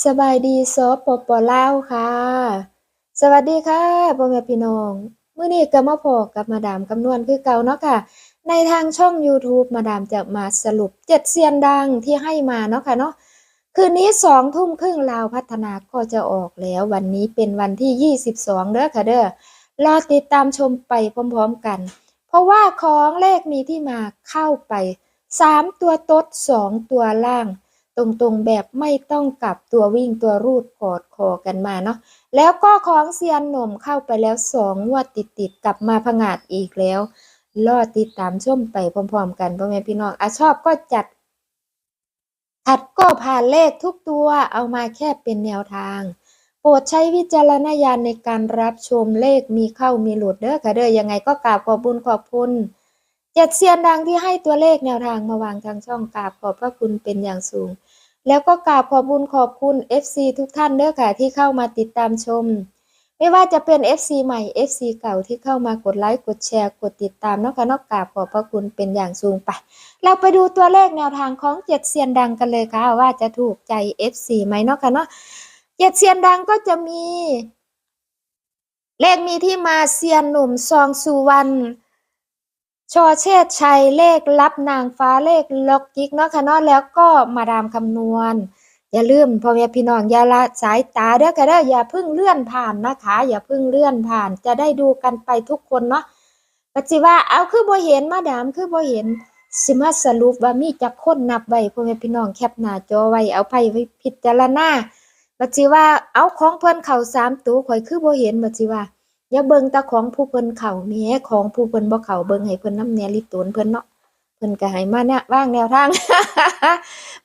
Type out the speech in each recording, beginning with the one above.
สบายดีสปปลาวค่ะ สวัสดีค่ะพ่อแม่พี่น้องมื้อนี้ก็มาพบกับมาดามคำนวณคือเก่าเนาะค่ะ ในทางช่องยูทูบมาดามจะมาสรุป7เซียนดังที่ให้มาเนาะค่ะเนาะคืนนี้2ทุ่มครึ่งลาวพัฒนาก็จะออกแล้ว วันนี้เป็นวันที่ 22เด้อค่ะเด้อรอติดตามชมไปพร้อมๆกัน เพราะว่าของเลขมีที่มาเข้าไป 3 ตัวตด2ตัวล่าง ตรงๆแบบไม่ต้องกลับตัววิ่งตัวรูดกอดคอกันมาเนาะแล้วก็ของเซียนหนุ่มเข้าไปแล้ว2งวดติดๆกลับมาผงาดอีกแล้วรอติดตามชมไปพร้อมๆ กันพ่อแม่พี่น้องอะชอบก็จัดขัดก็ผ่านเลขทุกตัวเอามาแค่เป็นแนวทาง โปรดใช้วิจารณญาณในการรับชมเลขมีเข้ามีหลุดเด้อค่ะเด้อยังไงก็กราบขอบุญขอบคุณ เจ็ดเซียนดังที่ให้ตัวเลขแนวทางมาวางทางช่องกราบขอบพระคุณเป็นอย่างสูง แล้วก็กราบขอบคุญขอบคุณ FC ทุกท่านเด้อค่ะที่เข้ามาติดตามชม ไม่ว่าจะเป็น FC ใหม่ FC เก่าที่เข้ามากดไลค์กดแชร์กดติดตามเนาะค่ะนอกกราบขอบพระคุณเป็นอย่างสูงไป เราไปดูตัวเลขแนวทางของเจ็ดเซียนดังกันเลยค่ะว่าจะถูกใจ FC ไหมเนาะค่ะเนาะเจ็ดเซียนดังก็จะมี เลขมีที่มาเซียนหนุ่มซองสุวรรณ ชอเชษชัยเลขรับนางฟ้าเลขล็อกกิกเนาะค่ะเนาะแล้วก็มาดามคำนวณ อย่าลืมพ่อแม่พี่น้องอย่าละสายตาเด้อค่ะเด้ออย่าพิ่งเลื่อนผ่านนะคะ อย่าพิ่งเลื่อนผ่าน จะได้ดูกันไปทุกคนเนาะปัจจิว่าเอาคือบ่เห็นมาดามคือบ่เห็นสิมาสรุปว่ามีจักคนนับไว้พ่อแม่พี่น้องแคปหน้าจอไว้เอาไปไว้พิจารณาบัดสิว่าเอาของเพิ่นเข้าสามตัวข่อยคือบ่เห็นบัดสิว่า อย่าเบิ่งต่ของผู้เพิ่นเข้าแหมของผู้เพิ่นบ่เข้าเบิ่งให้เพิ่นน้ำแน่ลิตนเพิ่นเนาะเพิ่นก็ให้มาแนะวางแนวทาง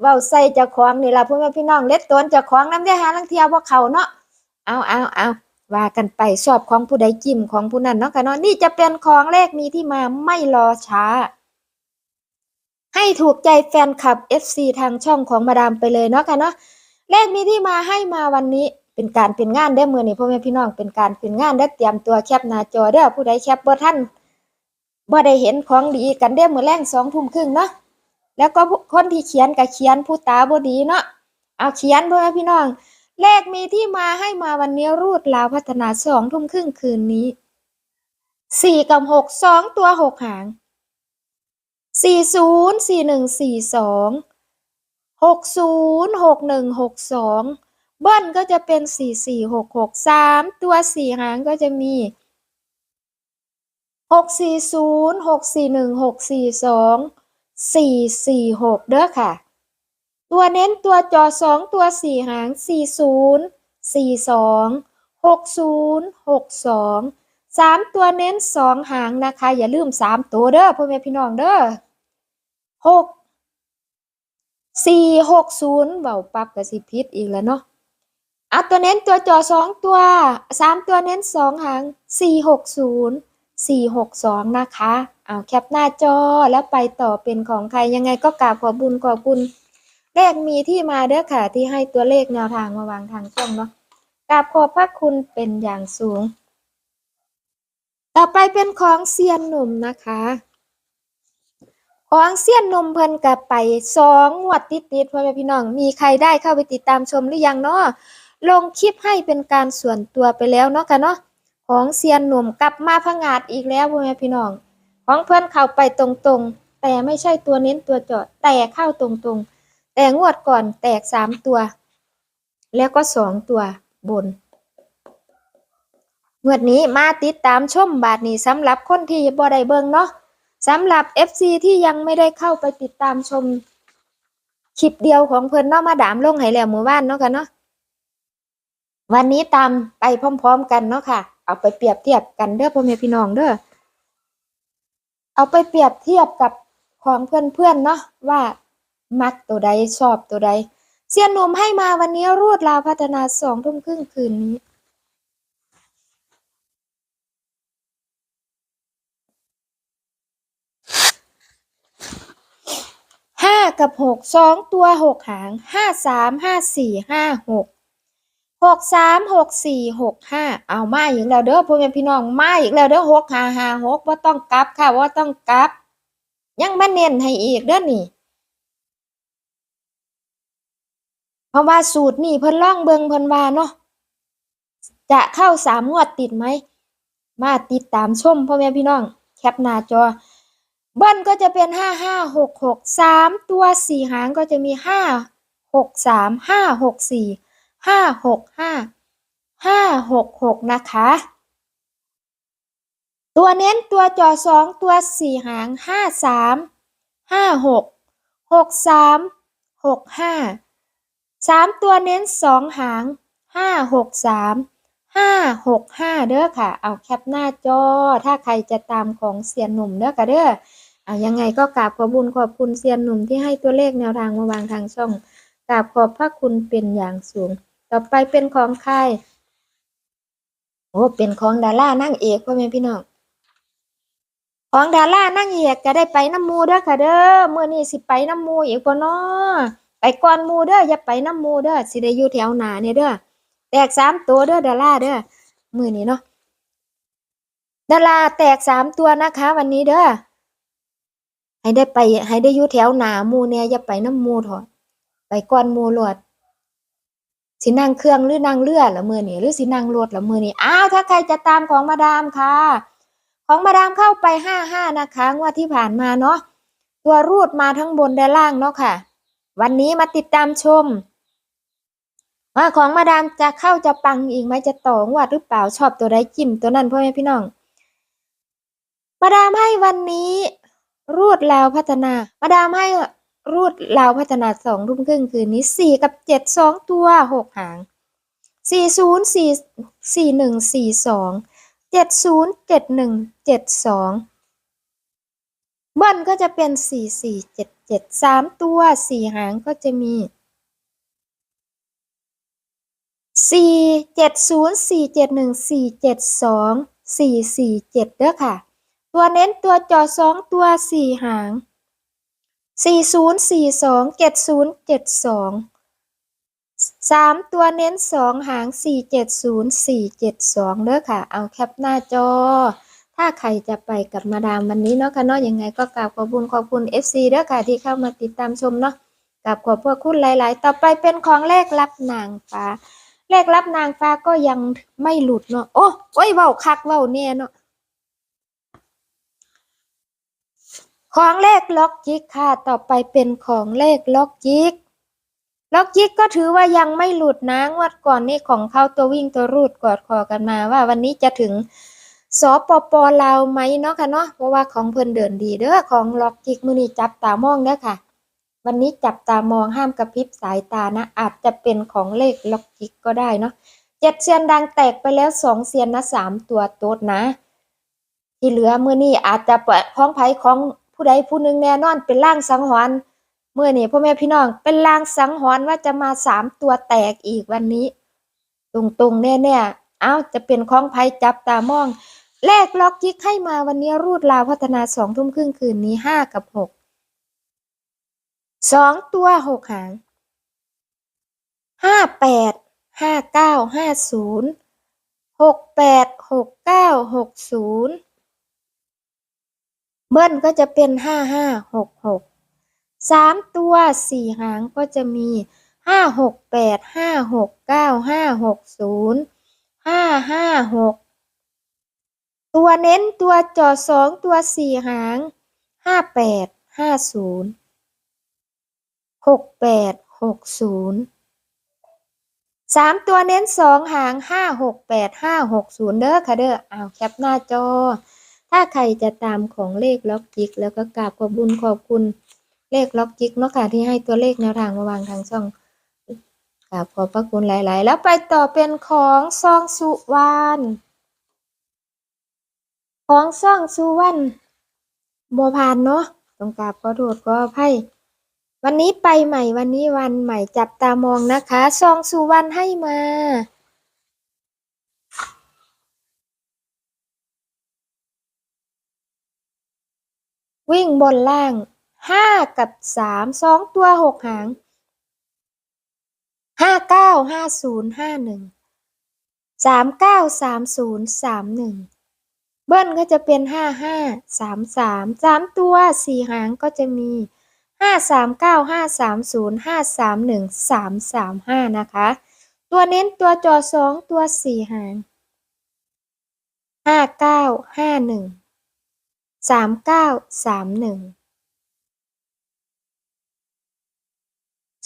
เว้าใส่เจ้าของนี่ล่ะพ่อแม่พี่น้องเล็ดตนเจ้าของน้ำได้หาลางเที่ยบ่เข้าเนาะเอาเอาเอาว่ากันไปชอบของผู้ใดจิ้มของผู้นั้นเนาะค่ะเนาะนี่จะเป็นของเลขมีที่มาไม่รอช้า ให้ถูกใจแฟนคลับ FC ทางช่องของมาดามไปเลยเนาะค่ะเนาะเลขมีที่มาให้มาวันนี้ เป็นการเป็นงานได้มือนี้พ่อแม่พี่น้องเป็นการเป็นงานได้เตรียมตัวแคปหน้าจอเด้อผู้ใดแคปบ่ทันบ่ได้เห็นของดีกันเด้มือแลง2ทุ่มครึ่งเนาะแล้วก็คนที่เขียนก็เขียนผู้ตาบ่ดีเนาะเอาเขียนพ่อแม่พี่น้องเลขมีที่มาให้มาวันนี้รูดลาวพัฒนา2ทุ่มครึ่งคืนนี้4กับ6 2ตัวหกหางสี่ศูนย์สี่หนึ่งสี่สองหกศูนย์หกหนึ่งหกสอง เบิ้ลก็จะเป็นสี่สี่หกหกสามตัวสี่หางก็จะมีหกสี่ศูนย์หกสี่หนึ่งหกสี่สองสี่สี่หกเด้อค่ะ ตัวเน้นตัวจอสองตัวสี่หางสี่ศูนย์สี่สองหกศูนย์หกสองสามตัวเน้นสองหางนะคะ อย่าลืมสามตัวเด้อพ่อแม่พี่น้องเด้อหกสี่หกศูนย์เบาปับกับสิพิษอีกแล้วเนาะ อะตัวเน้นตัวจอสองตัวสามตัวเน้นสองหางสี่หกศูนย์สี่หกสองนะคะเอาแคปหน้าจอแล้วไปต่อเป็นของใครยังไงก็กราบขอบุญขอบคุณเลขมีที่มาเด้อค่ะที่ให้ตัวเลขแนวทางมาวางทางช่องเนาะกราบขอบพระคุณเป็นอย่างสูง ต่อไปเป็นของเซียนหนุ่มนะคะของเสี้ยนนมเพิ่นกับไปสองงวดติดติดพ่อแม่พี่น้อง มีใครได้เข้าไปติดตามชมหรือยังเนาะ ลงคลิปให้เป็นการส่วนตัวไปแล้วเนาะค่ะเนาะของเซียนหนุ่มกลับมาพงาดอีกแล้วพ่อแม่พี่น้อง ของเพิ่อนเข้าไปตรงๆ แต่ไม่ใช่ตัวเน้นตัวเจาะแต่เข้าตรงๆ แต่งวดก่อนแตกสามตัว แล้วก็สองตัวบนงวดนี้มาติดตามชมบาทนี้สำหรับคนที่บ่ได้เบิ่งเนาะสำหรับ FC ที่ยังไม่ได้เข้าไปติดตามชมคลิปเดียวของเพิ่นเนาะมาดามลงให้แล้วมื้อวานเนาะค่ะเนาะ วันนี้ตามไปพร้อม ๆ กันเนาะค่ะ เอาไปเปรียบเทียบกันเด้อพ่อแม่พี่น้องเด้อ เอาไปเปรียบเทียบกับของเพื่อนๆเนาะว่ามักตัวใดชอบตัวใด เสียนหนุ่มให้มาวันนี้รูดลาวพัฒนาสองทุ่มครึ่งคืนนี้ห้ากับหกสองตัวหกหางห้าสามห้าสี่ห้าหก หกสามหกสี่หกห้าเอามาอีกแล้วเด้อพ่อแม่พี่น้องมาอีกแล้วเด้อหกห้าห้าหกว่าต้องกลับค่ะว่าต้องกลับ ยังมาเน้นให้อีกเด้อนี่เพราะว่าสูตรนี่เพิ่นล่องเบิงเพิ่นว่าเนาะจะเข้าสามงวดติดไหม มาติดตามชมพ่อแม่พี่น้อง แคปหน้าจอเบิ้ลก็จะเป็นห้าห้าหกหกสามตัวสี่หางก็จะมีห้าหกสามห้าหกสี่ ห้าหกห้าห้าหกหกนะคะ ตัวเน้นตัวจอสองตัวสี่หางห้าสามห้าหกหกสามหกห้าสามตัวเน้นสองหางห้าหกสามห้าหกห้าเด้อค่ะ เอาแคปหน้าจอ ถ้าใครจะตามของเซียนหนุ่มเด้อค่ะเด้อเอายังไงก็กราบขอบคุญขอบคุณเซียนหนุ่มที่ให้ตัวเลขแนวทางมาวางทางช่องกราบขอบพระคุณเป็นอย่างสูง ต่อไปเป็นของใครโอ้เป็นของดารานั่งเอกพ่อแม่พี่น้องของดารานั่งเอกก็ได้ไปน้ำมูเด้อค่ะเด้อเมื่อนี้สิไปน้ำมูอีกบ่เนาะไปก่อนมูเด้ออย่าไปน้ำมูเด้อสิได้อยู่แถวหนาเนี่ยเด้อแตกสามตัวเด้อดาราเด้อมือนี้เนาะดาราแตกสามตัวนะคะ วันนี้เด้อให้ได้ไปให้ได้อยู่แถวหนามูเนี่ยอย่าไปน้ำมูเถอะไปก่อนมูโลด สินั่งเครื่องหรือนั่งเรือละมือนี้หรือสินั่งรถละมือนี้อ้าวถ้าใครจะตามของมาดามค่ะ ของมาดามเข้าไปห้าห้านะคะงวดที่ผ่านมาเนาะตัวรูดมาทั้งบนและล่างเนาะค่ะ วันนี้มาติดตามชม ว่าของมาดามจะเข้าจะปังอีกไหมจะต่องวดหรือเปล่าชอบตัวใดจิ้มตัวนั้นพ่อแม่พี่น้อง มาดามให้วันนี้ รูดแลาวพัฒนา มาดามให้ รูดลาวพัฒนาสองทุ่มครึ่งคืนนี้สี่กับเจ็ดสองตัวหกหางสี่ศูนย์สี่สี่หนึ่งสี่สองเจ็ดศูนย์เจ็ดหนึ่งเจ็ดสองเบิ้ลก็จะเป็นสี่สี่เจ็ดเจ็ดสามตัวสี่หางก็จะมีสี่เจ็ดศูนย์สี่เจ็ดหนึ่งสี่เจ็ดสองสี่สี่เจ็ดเด้อค่ะ ตัวเน้นตัวจอสองตัวสี่หาง สี่ศูนย์สี่สองเจ็ดศูนย์เจ็ดสองสามตัวเน้นสองหางสี่เจ็ดศูนย์สี่เจ็ดสองเด้อค่ะ เอาแคปหน้าจอ ถ้าใครจะไปกับมาดามวันนี้เนาะค่ะเนาะยังไงก็กราบขอบคุณขอบคุณ FC เด้อค่ะที่เข้ามาติดตามชมเนาะกราบขอบพระคุณหลาย ๆ ต่อไปเป็นของเลขรับนางฟ้าเลขรับนางฟ้าก็ยังไม่หลุดเนาะโอ้โอ้ยเว้าคักเว้าแน่เนาะ ของเลขล็อกจิกค่ะ ต่อไปเป็นของเลขล็อกจิก ล็อกจิกก็ถือว่ายังไม่หลุดนะงวดก่อนนี่ของเข้าตัววิ่งตัวรูดกอดคอกันมาว่าวันนี้จะถึงสปปลาวไหมเนาะค่ะเนาะเพราะว่าของเพิ่นเดินดีเด้อของล็อกจิกมือนี้จับตามองเด้อค่ะ วันนี้จับตามองห้ามกระพริบสายตานะ อาจจะเป็นของเลขล็อกจิกก็ได้เนาะเจ็ดเซียนดังแตกไปแล้วสองเซียนนะสามตัวโต๊ดนะ ที่เหลือมือนี้อาจจะเปิดของไผของ ผู้ใดผู้หนึ่งแน่นอนเป็นล่างสังหรณ์เมื่อนี่พ่อแม่พี่น้องเป็นลางสังหรณ์ว่าจะมาสามตัวแตกอีกวันนี้ ตรงๆแน่ๆเอ้าจะเป็นของภัยจับตามองแลกล็อกยิกให้มาวันนี้รูดลาวพัฒนาสองทุ่มครึ่งคืนนี้ห้ากับหกสองตัวหกหางห้าแปดห้าเก้าห้าศูนย์หกแปดหกเก้าหกศูนย์ เบิ้ลก็จะเป็นห้าห้าหกหกสามตัวสี่หางก็จะมีห้าหกแปดห้าหกเก้าห้าหกศูนย์ห้าห้าหกตัวเน้นตัวจอสองตัวสี่หางห้าแปดห้าศูนย์หกแปดหกศูนย์สามตัวเน้นสองหางห้าหกแปดห้าหกศูนย์เด้อค่ะเด้อเอาแคปหน้าจอ ถ้าใครจะตามของเลขล็อกจิกแล้วก็กราบขอบคุญขอบคุณเลขล็อกจิกเนาะค่ะที่ให้ตัวเลขแนวทางมาวางทางช่องกราบขอบพระคุณหลาย ๆ แล้วไปต่อเป็นของซองสุวรรณของซองสุวรรณบัวพานเนาะต้องกราบขอโทษขออภัยวันนี้ไปใหม่วันนี้วันใหม่จับตามองนะคะซองสุวรรณให้มา วิ่งบนล่างห้ากับสามสองตัวหกหางห้าเก้าห้าศูนย์ห้าหนึ่งสามเก้าสามศูนย์สามหนึ่งเบิ้ลก็จะเป็นห้าห้าสามสามสามตัวสี่หางก็จะมีห้าสามเก้าห้าสามศูนย์ห้าสามหนึ่งสามสามห้านะคะ ตัวเน้นตัวจอสองตัวสี่หางห้าเก้าห้าหนึ่ง สามเก้าสามหนึ่ง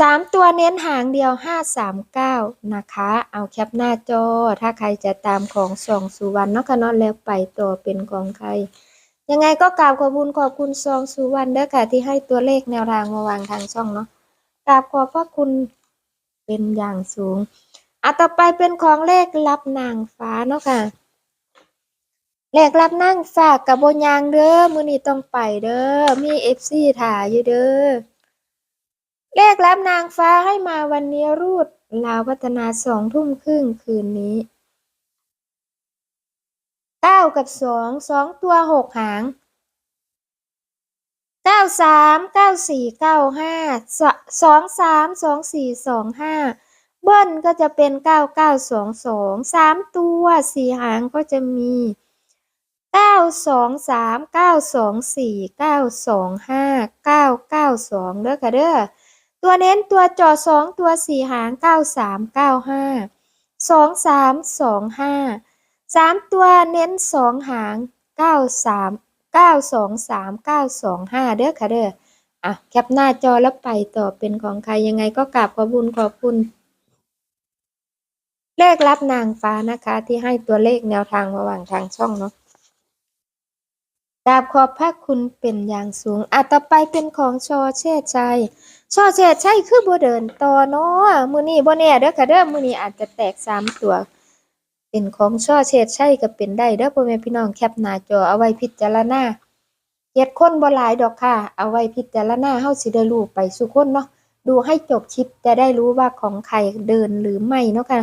สามตัวเน้นหางเดียวห้าสามเก้านะคะ เอาแคปหน้าจอ ถ้าใครจะตามของสองสุวรรณนาะค่ะเนาะแล้วไปต่อเป็นของใคร ยังไงก็กราบขอบคุณขอบคุณซองสุวรรณเด้อค่ะที่ให้ตัวเลขแนวทางมาวางทางช่องเนาะกราบขอบพระคุณเป็นอย่างสูงอะต่อไปเป็นของเลขรับนางฟ้าเนาะค่ะ เลขรับนางฟ้ากกับบนยางเด้อมือนี้ต้องไปเด้อมีเอฟซีถ่ายอยู่เด้อเลขรับนางฟ้าให้มาวันนี้รูดลาวพัฒนาสองทุ่มครึ่งคืนนี้เก้ากับสองสองตัวหกหางเก้าสามเก้าสี่เก้าห้าสองสามสองสี่สองห้าเบิ้ลก็จะเป็นเก้าเก้าสองสองสามตัวสี่หางก็จะมี เก้าสองสามเก้าสองสี่เก้าสองห้าเก้าเก้าสองเด้อค่ะเด้อตัวเน้นตัวจอสองตัวสี่หางเก้าสามเก้าห้าสองสามสองห้าสามตัวเน้นสองหางเก้าสามเก้าสองสามเก้าสองห้าเด้อค่ะเด้ออะแคปหน้าจอแล้วไปต่อเป็นของใครยังไงก็กราบขอบคุณขอบคุณ เลขรับนางฟ้านะคะที่ให้ตัวเลขแนวทางระหว่างทางช่องเนาะ กราบขอบพระคุณเป็นอย่างสูงอะต่อไปเป็นของชอเชษชัยชอเชษชัยคือบ่เดินต่อเนาะมือนี้บ่แน่เด้อค่ะเด้อมือนี้อาจจะแตกสามตัว เป็นของช่อเฉดใช่ก็เป็นได้เด้อพ่อแม่พี่น้องแคปหน้าจอเอาไว้พิจารณาเฮ็ดคนบ่หลายดอกค่ะ เอาไว้พิจารณาเฮาสิได้รู้ไปสุคนเนาะดูให้จบคลิปจะได้รู้ว่าของใครเดินหรือไม่เนาะค่ะ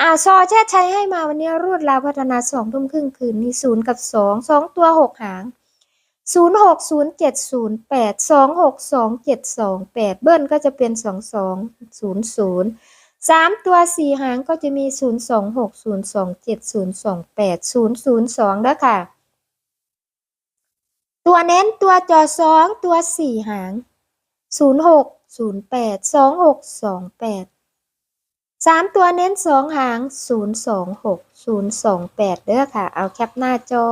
อ่าซอแช่ชัยให้มาวันนี้รูดลาวพัฒนาสองทุ่มครึ่งคืนนี้ศูนย์กับสองสองตัวหกหางศูนย์หกศูนย์เจ็ดศูนย์แปดสองหกสองเจ็ดสองแปดเบิ้ลก็จะเป็นสองสองศูนย์ศูนย์สามตัวสี่หางก็จะมีศูนย์สองหกศูนย์สองเจ็ดศูนย์สองแปดศูนย์ศูนย์สองด้วยค่ะ ตัวเน้นตัวจอสองตัวสี่หางศูนย์หกศูนย์แปดสองหกสองแปด สามตัวเน้นสองหางศูนย์สองหกศูนย์สองแปดเด้อค่ะ เอาแคปหน้าจอ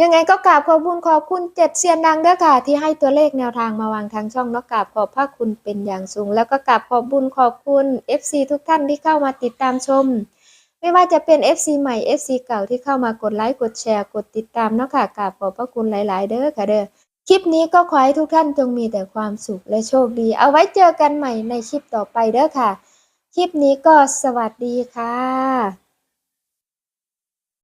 ยังไงก็กราบขอบคุณขอบคุณเจ็ดเซียนดังเด้อค่ะ ที่ให้ตัวเลขแนวทางมาวางทางช่องเนาะกราบขอบพระคุณเป็นอย่างสูง แล้วก็กราบขอบบุญขอบคุณ FC ทุกท่านที่เข้ามาติดตามชม ไม่ว่าจะเป็น FC ใหม่ FC เก่าที่เข้ามากดไลค์กดแชร์กดติดตามเนาะค่ะกราบขอบพระคุณหลาย ๆ เด้อค่ะเด้อคลิปนี้ก็ขอให้ทุกท่านจงมีแต่ความสุขและโชคดี เอาไว้เจอกันใหม่ในคลิปต่อไปเด้อค่ะ คลิปนี้ก็สวัสดีค่ะ